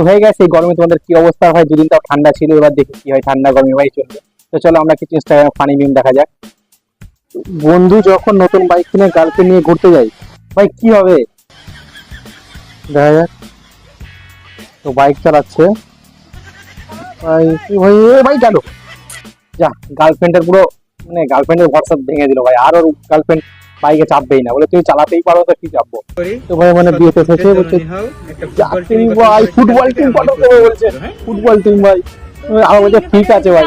তো হয়ে গেছে, এই গরমে তোমাদের কি অবস্থা? হয় দুদিন তাও ঠান্ডা ছিল, এবার দেখি কি হয় ঠান্ডা গরমে ভাই চলবে। তো চলো আমরা কিছু ইনস্টাগ্রাম ফানি মিম দেখা যাক। বন্ধু যখন নতুন বাইক কিনে গার্লফ্রেন্ড নিয়ে ঘুরতে যাই ভাই, কি হবে? দেখা যাক। তো বাইক চালাচ্ছে। ভাই কি ভাই ভাই গেল যা গার্লফ্রেন্ডের পুরো মানে গার্লফ্রেন্ডের হোয়াটসঅ্যাপ ভেঙে দিল ভাই। আর ওর গার্লফ্রেন্ড বাইকে চাপবেই না। বলে তুই চালাতেই পারো তো কি চাপবো? তো ভাই মানে বিয়েতে এসেছে বলছে ভাই ফুটবল টিম পাঠাও তো বলছে। ফুটবল টিম ভাই। আর বলছে ঠিক আছে ভাই।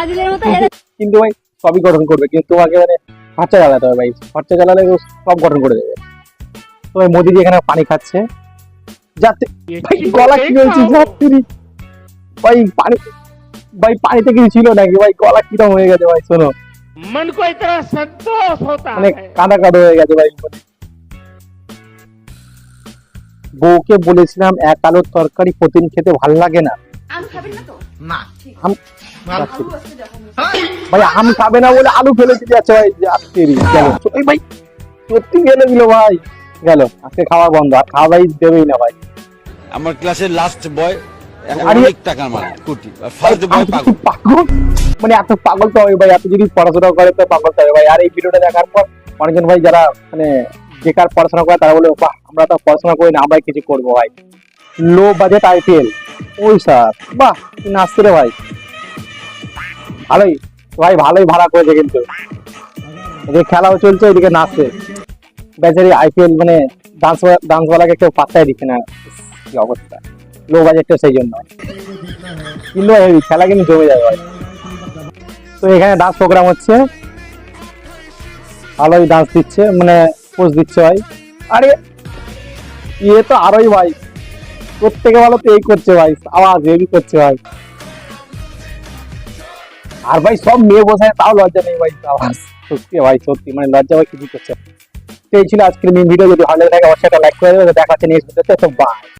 কিন্তু ভাই সবই গঠন করবে। কিন্তু তোমাকে মানে খরচা চালাতে হবে ভাই। খরচা চালালে সব গঠন করে দেবে। তো ভাই মোদিজি এখানে পানি খাচ্ছে। যাতে ভাই গলা কি হয়েছে? যাত্রী ভাই পানি ভাই পানিতে কিছু ছিল নাকি? ভাই গলা কিরম হয়ে গেছে ভাই শোনো। मन को इतना संतोष होता মানে है কাঁদা কাঁদা হয়ে গেছে ভাই বউকে বলেছিলাম এক আলোর তরকারি প্রতিদিন খেতে ভালো লাগে না আম খাবেন না তো আম ভাই আম খাবে না বলে আলু ফেলে দিতে যাচ্ছে ভাই যাত্রী গেল সত্যি ভাই সত্যি গেলে দিল ভাই গেল আজকে খাওয়া বন্ধ আর খাওয়া ভাই দেবেই না ভাই আমার ক্লাসের লাস্ট বয় এখন আরে- অনেক টাকার মালিক কোটি আর ফার্স্ট আমি বয় তো পাগল খুব পাগল মানে এত পাগল তো হবে ভাই, এত যদি পড়াশোনা করে তো পাগল তো হবে ভাই। আর এই ভিডিওটা দেখার পর অনেকজন ভাই যারা মানে বেকার পড়াশোনা করে, তারা বলে, বাহ, আমরা তো পড়াশোনা করি না আমরা কিছু করব ভাই। লো বাজেট আইপিএল ওই স্যার, বাহ নাচছে রে ভাই। ভালোই ভাই, ভালোই ভাড়া করেছে কিন্তু। এদিকে খেলাও চলছে, এদিকে নাচছে। বেচারি আইপিএল মানে ডান্স ডান্স ডান্সওয়ালাকে কেউ পাত্তাই দিচ্ছে না। কি অবস্থা। লো বাজেটটা সেই জন্য। কিন্তু খেলা কিন্তু জমে যাবে ভাই। তো এখানে ডান্স প্রোগ্রাম হচ্ছে। ভালোই ডান্স দিচ্ছে মানে পোজ দিচ্ছে ভাই। আরে ইয়ে তো আরোই ভাই। প্রত্যেকে ভালো তো এই করছে ভাই, আওয়াজ হেভি করছে ভাই। আর ভাই সব মেয়ে বসে তাও লজ্জা নেই ভাই, আওয়াজ। সত্যি ভাই, সত্যি মানে লজ্জা ভাই কিছু করছে এই ছিল আজকের ভিডিও যদি ভালো লাগে অবশ্যই একটা লাইক করে দেবে, দেখা হচ্ছে নেক্সট ভিডিওতে তো বাই